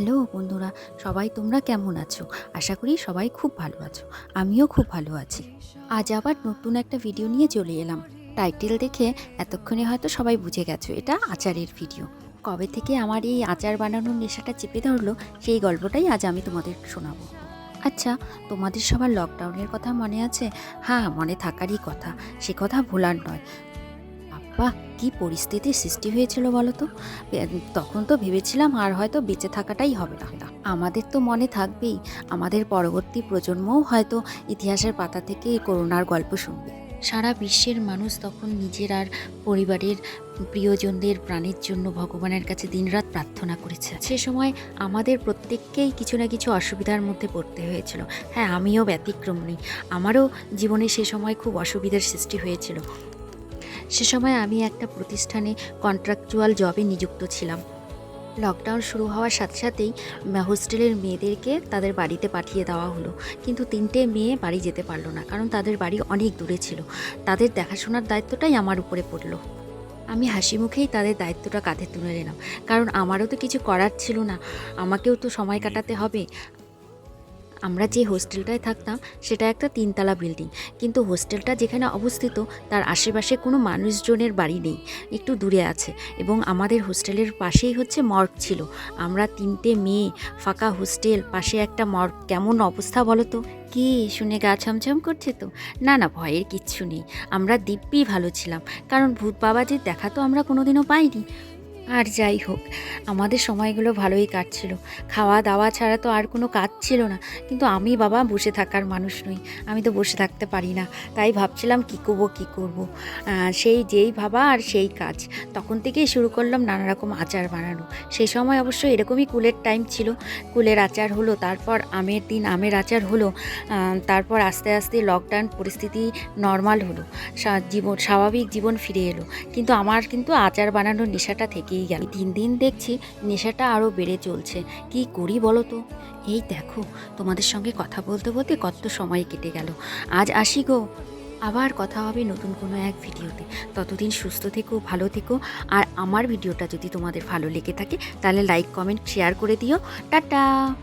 Hello বন্ধুরা, সবাই তোমরা কেমন আছো? আশা করি সবাই খুব ভালো আছো। আমিও খুব ভালো আছি। আজ আবার নতুন একটা ভিডিও নিয়ে চলে এলাম। টাইটেল দেখে এতক্ষণে হয়তো সবাই বুঝে গেছো, এটা আচারের ভিডিও কবে থেকে আমার এই আচার বানানোর নেশাটা চেপে ধরলো, সেই গল্পটাই আজ আমি তোমাদের শোনাবো। আচ্ছা তোমাদের সবার লকডাউনের কথা মনে আছে? হ্যাঁ মনে থাকারই কথা। সে কথা ভোলার নয়। বাবা, কি পরিস্থিতির সৃষ্টি হয়েছিল বলো তো তখন তো ভেবেছিলাম আর হয়তো বেঁচে থাকাটাই হবে না। আমাদের তো মনে থাকবেই, আমাদের পরবর্তী প্রজন্মও হয়তো ইতিহাসের পাতা থেকে করোনার গল্প শুনবে। সারা বিশ্বের মানুষ তখন নিজের আর পরিবারের প্রিয়জনদের প্রাণের জন্য ভগবানের কাছে দিনরাত প্রার্থনা করেছে। সে সময় আমাদের প্রত্যেককেই কিছু না কিছু অসুবিধার মধ্যে পড়তে হয়েছিল। হ্যাঁ আমিও ব্যতিক্রম নই আমারও জীবনে সে সময় খুব অসুবিধার সৃষ্টি হয়েছিল। সে সময় আমি একটা প্রতিষ্ঠানে কন্ট্রাকচুয়াল জবে নিযুক্ত ছিলাম। লকডাউন শুরু হওয়ার সাথে সাথেই হোস্টেলের মেয়েদেরকে তাদের বাড়িতে পাঠিয়ে দেওয়া হলো। কিন্তু তিনটে মেয়ে বাড়ি যেতে পারল না, কারণ তাদের বাড়ি অনেক দূরে ছিল। তাদের দেখাশোনার দায়িত্বটাই আমার উপরে পড়ল। আমি হাসি মুখেই তাদের দায়িত্বটা কাঁধে তুলে নিলাম, কারণ আমারও তো কিছু করার ছিল না। আমাকেও তো সময় কাটাতে হবে। আমরা যে হোস্টেলটায় থাকতাম, সেটা একটা তিনতলা বিল্ডিং। কিন্তু হোস্টেলটা যেখানে অবস্থিত, তার আশেপাশে কোনো মানুষজনের বাড়ি নেই, একটু দূরে আছে। এবং আমাদের হোস্টেলের পাশেই হচ্ছে মর্গ ছিল। আমরা তিনটে মেয়ে, ফাঁকা হোস্টেল, পাশে একটা মর্গ। কেমন অবস্থা বলো তো? কি শুনে গা ছমছম করছে তো? না না, ভয়ের কিচ্ছু নেই। আমরা দিব্যি ভালো ছিলাম। কারণ ভূত বাবাজির দেখা তো আমরা কোনোদিনও পাইনি। আর যাই হোক, আমাদের সময়গুলো ভালোই কাটছিল। খাওয়া দাওয়া ছাড়া তো আর কোনো কাজ ছিল না। কিন্তু আমি বাবা বসে থাকার মানুষ নই। আমি তো বসে থাকতে পারি না। তাই ভাবছিলাম কী করব কী করব? সেই যেই ভাবা আর সেই কাজ। তখন থেকেই শুরু করলাম নানা রকম আচার বানানো। সেই সময় অবশ্য এরকমই কুলের টাইম ছিল। কুলের আচার হলো, তারপর আমের দিন আমের আচার হলো তারপর আস্তে আস্তে লকডাউন পরিস্থিতি নর্মাল হলো। জীবন স্বাভাবিক জীবন ফিরে এলো। কিন্তু আমার কিন্তু আচার বানানোর নেশাটা থেকেই গেল দিন দিন দেখছি নেশাটা আরও বেড়ে চলছে। কি করি বলো তো? এই দেখো, তোমাদের সঙ্গে কথা বলতে বলতে কত সময় কেটে গেল। আজ আসি গো। আবার কথা হবে নতুন কোনো এক ভিডিওতে। ততদিন সুস্থ থেকো, ভালো থেকো। আর আমার ভিডিওটা যদি তোমাদের ভালো লেগে থাকে, তাহলে লাইক কমেন্ট শেয়ার করে দিও। টাটা!